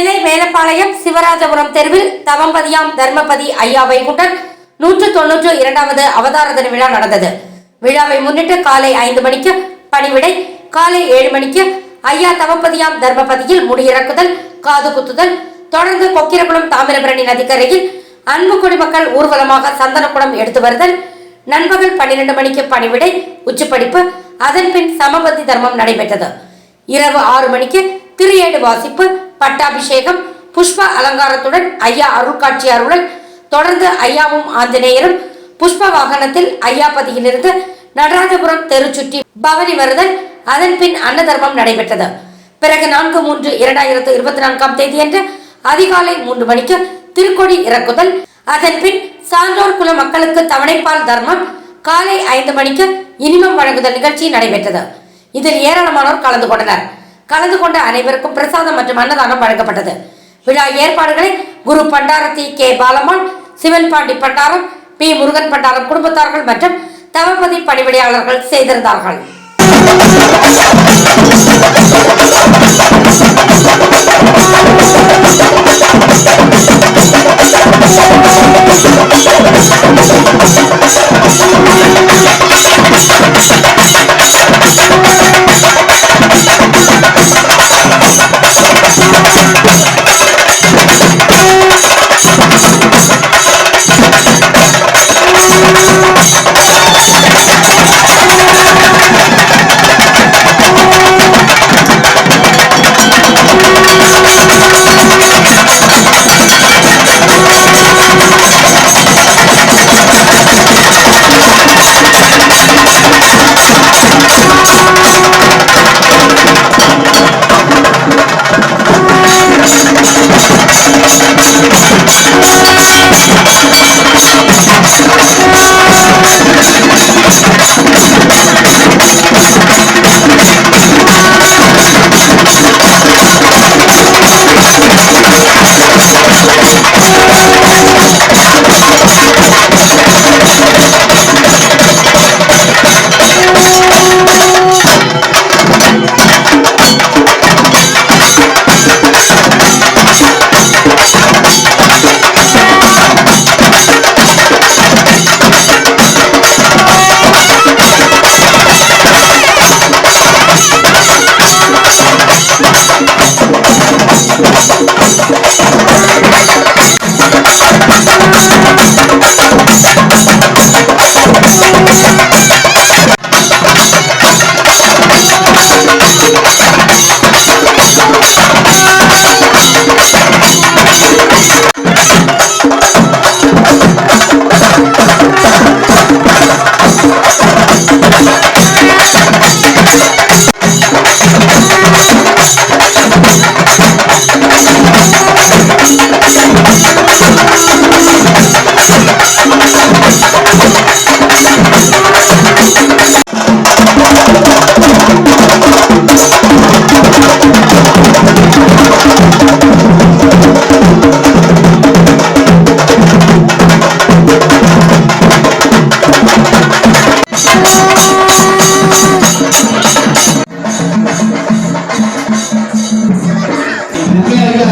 சென்னை மேலப்பாளையம் சிவராஜபுரம் தெருவில் தவம்பதியாம் தர்மபதி ஐயா வைகுண்டன் நூற்று தொன்னூற்று இரண்டாவது அவதார தின விழா நடந்தது. விழாவை முன்னிட்டு காலை ஐந்து மணிக்கு பணிவிடை காலை ஏழு மணிக்கு ஐயா தவம்பதியாம் தர்மபதியில் முடியிறக்குதல் காது குத்துதல் தொடர்ந்து கொக்கிரகுளம் தாமிரபரணி நதிக்கரையில் அன்பு குடிமக்கள் ஊர்வலமாக சந்தனக்குடம் எடுத்து வருதல் நண்பகல் பன்னிரண்டு மணிக்கு பணிவிடை உச்சிப்படிப்பு அதன் பின் சமபந்தி தர்மம் நடைபெற்றது. இரவு ஆறு மணிக்கு திரியேடு வாசிப்பு பட்டாபிஷேகம் புஷ்ப அலங்காரத்துடன் ஐயா அருள்காட்சியாருடன் தொடர்ந்து ஐயாவும் ஆஞ்சநேயரும் புஷ்ப வாகனத்தில் ஐயாபதியிலிருந்து நடராஜபுரம் தெரு சுற்றி பவனி வருதல் அதன் பின் அன்னதர்மம் நடைபெற்றது. பிறகு நான்கு மூன்று இரண்டாயிரத்து இருபத்தி நான்காம் தேதியன்று அதிகாலை மூன்று மணிக்கு திருக்கொடி இறக்குதல் அதன் பின் சான்றோர் குல மக்களுக்கு தவணைப்பால் தர்மம் காலை ஐந்து மணிக்கு இனிமம் வழங்குதல் நிகழ்ச்சி நடைபெற்றது. இதில் ஏராளமானோர் கலந்து கொண்டனர். கலந்து கொண்ட அனைவருக்கும் பிரசாதம் மற்றும் அன்னதானம் வழங்கப்பட்டது. விழா ஏற்பாடுகளை குரு பண்டாரத்தி கே. பாலமான் சிவன் பாண்டி பண்டாரம் பி. முருகன் பண்டாரம் குடும்பத்தார்கள் மற்றும் தவபதி பணிவிடையாளர்கள் செய்திருந்தார்கள்.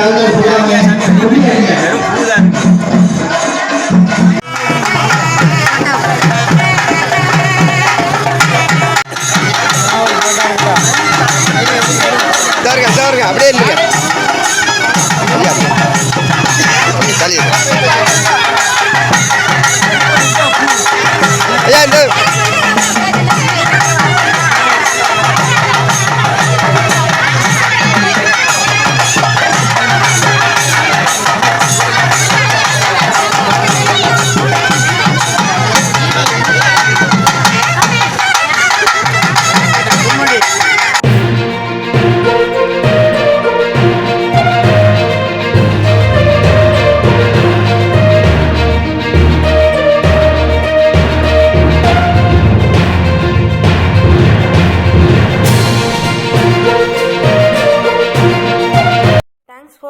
Gracias.